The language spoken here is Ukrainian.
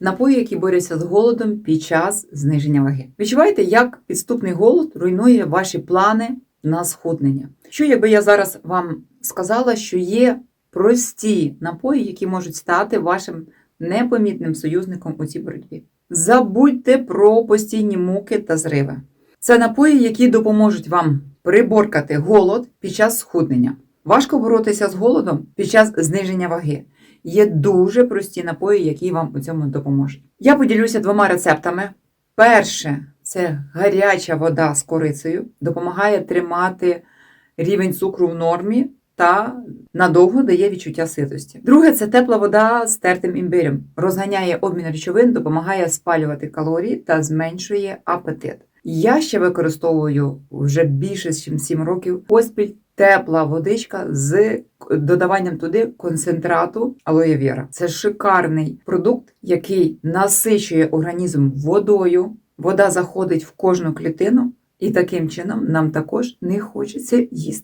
Напої, які борються з голодом під час зниження ваги. Відчуваєте, як підступний голод руйнує ваші плани на схуднення? Що якби я зараз вам сказала, що є прості напої, які можуть стати вашим непомітним союзником у цій боротьбі? Забудьте про постійні муки та зриви. Це напої, які допоможуть вам приборкати голод під час схуднення. Важко боротися з голодом під час зниження ваги. Є дуже прості напої, які вам у цьому допоможуть. Я поділюся двома рецептами. Перше це гаряча вода з корицею, допомагає тримати рівень цукру в нормі та надовго дає відчуття ситості. Друге це тепла вода з тертим імбирем, розганяє обмін речовин, допомагає спалювати калорії та зменшує апетит. Я ще використовую вже більше ніж 7 років поспіль тепла водичка з додаванням туди концентрату алоє віра. Це шикарний продукт, який насичує організм водою. Вода заходить в кожну клітину, і таким чином нам також не хочеться їсти.